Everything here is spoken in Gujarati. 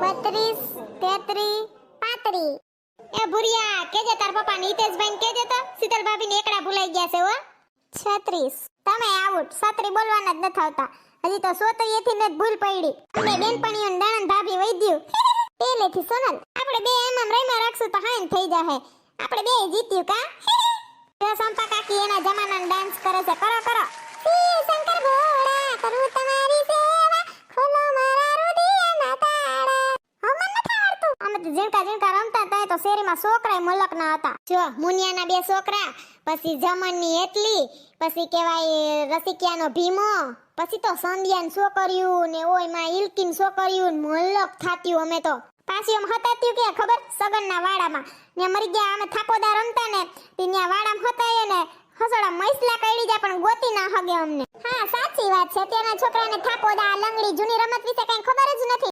બત્રીસ તેત્રીસ પાત્રી. એ ભુરિયા, કેજે તાર પપ્પા નીતેશભાઈ કેજે તો? શીતલ ભાભી એકડા ભૂલાઈ ગયા છે હો. છત્રીસ. તમે આઉટ છત્રી બોલવાના જ નથી આવતા. હજી તો સોતરીએથી ને ભૂલ પડી. અમે બેનપણીઓ ને દાણન ભાભી વૈદ્યું પેલેથી સોનલ, આપણે બે એમ એમ રમ્યા રાખશું તો હાઈન થઈ જાહે. આપણે બે જીત્યું કા? સંપા કાકી એના જમાનાનો ડાન્સ કરે છે, કરો ઝીણકા ઝીણકા રમતા હતા તો શેરીમાં છોકરાય મલક ના હતા. જો, મુનિયાના બે છોકરા, પછી જમનની એટલી, પછી કહેવાય રસિકિયાનો ભીમો, પછી તો સંધ્યાન છોકર્યું ને ઓયમાં ઇલકીન છોકર્યું મલક થાત્યું અમે તો. પાછી એમ હતાત્યું કે, ખબર? સગનના વાડામાં. ને મરી ગયા, અમે થાકોદા રમતા ને ત્યાં વાડામાં હતાય ને, હસડા મૈસલા કઈડી જાય, પણ ગોતી ના હગે અમને. હા, સાચી વાત છે. ત્યાંના છોકરાને થાકોદા લંગડી જૂની રમત વિશે કઈ ખબર જ